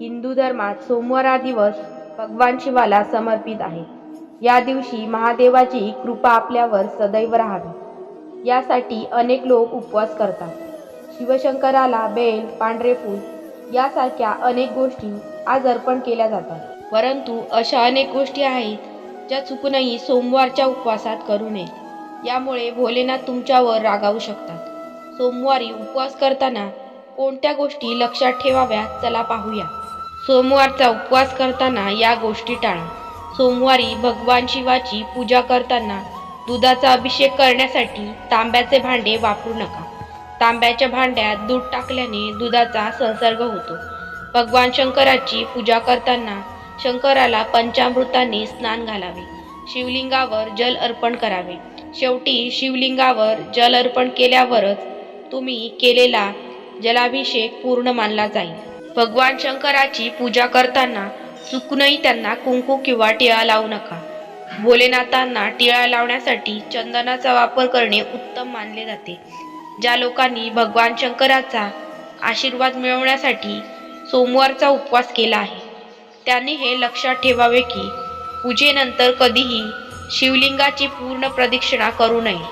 हिंदू धर्मात सोमवार हा दिवस भगवान शिवाला समर्पित आहे. या दिवशी महादेवाची कृपा आपल्यावर सदैव राहावी. यासाठी अनेक लोक उपवास करतात. शिवशंकराला बेल पांढरे फूल यासारख्या अनेक गोष्टी आज अर्पण केल्या जातात. परंतु अशा अनेक गोष्टी आहेत ज्या चुकूनही सोमवारच्या उपवासात करू नये. यामुळे भोलेनाथ तुमच्यावर रागावू शकतात. सोमवारी उपवास करताना कोणत्या गोष्टी लक्षात ठेवाव्या? चला पाहूया. सोमवारचा उपवास करताना या गोष्टी टाळा. सोमवारी भगवान शिवाची पूजा करताना दुधाचा अभिषेक करण्यासाठी तांब्याचे भांडे वापरू नका. तांब्याच्या भांड्यात दूध टाकल्याने दुधाचा संसर्ग होतो. भगवान शंकराची पूजा करताना शंकराला पंचामृताने स्नान घालावे. शिवलिंगावर जल अर्पण करावे. शेवटी शिवलिंगावर जल अर्पण केल्यावरच तुम्ही केलेला जलाभिषेक पूर्ण मानला जाईल. भगवान शंकराची पूजा करताना चुकूनही त्यांना कुंकू किंवा टिळा लावू नका. भोलेनाथांना टिळा लावण्यासाठी चंदनाचा वापर करणे उत्तम मानले जाते. ज्या लोकांनी भगवान शंकराचा आशीर्वाद मिळवण्यासाठी सोमवारचा उपवास केला आहे त्यांनी हे लक्षात ठेवावे की पूजेनंतर कधीही शिवलिंगाची पूर्ण प्रदक्षिणा करू नये.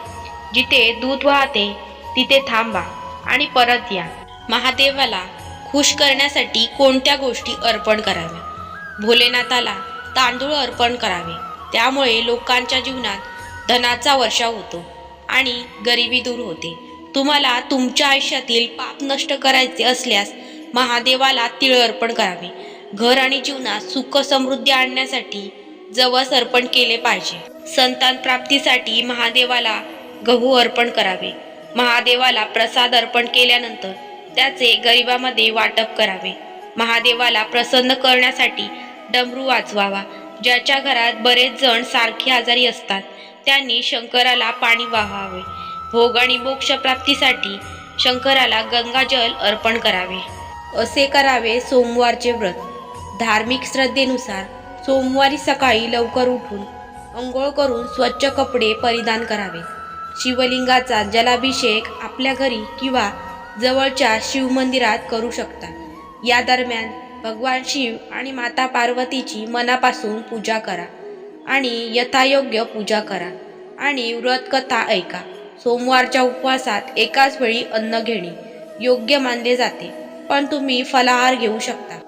जिथे दूध वाहते तिथे थांबा आणि परत या. महादेवाला खुश करण्यासाठी कोणत्या गोष्टी अर्पण कराव्या? भोलेनाथाला तांदूळ अर्पण करावे. त्यामुळे लोकांच्या जीवनात धनाचा वर्षाव होतो आणि गरिबी दूर होते. तुम्हाला तुमच्या आयुष्यातील पाप नष्ट करायचे असल्यास महादेवाला तिळ अर्पण करावे. घर आणि जीवनात सुख समृद्धी आणण्यासाठी जवस अर्पण केले पाहिजे. संतान प्राप्तीसाठी महादेवाला गहू अर्पण करावे. महादेवाला प्रसाद अर्पण केल्यानंतर त्याचे गरिबामध्ये वाटप करावे. महादेवाला प्रसन्न करण्यासाठी डमरू वाजवावा. ज्याच्या घरात बरेच जण सारखे आजारी असतात त्यांनी शंकराला पाणी वाहावे. भोग आणि मोक्ष प्राप्तीसाठी शंकराला गंगाजल अर्पण करावे. असे करावे सोमवारचे व्रत. धार्मिक श्रद्धेनुसार सोमवारी सकाळी लवकर उठून अंघोळ करून स्वच्छ कपडे परिधान करावे. शिवलिंगाचा जलाभिषेक आपल्या घरी किंवा जवळच्या शिवमंदिरात करू शकता. या दरम्यान भगवान शिव आणि माता पार्वतीची मनापासून पूजा करा आणि यथायोग्य पूजा करा आणि व्रतकथा ऐका. सोमवारच्या उपवासात एकाच वेळी अन्न घेणे योग्य मानले जाते पण तुम्ही फलाहार घेऊ शकता.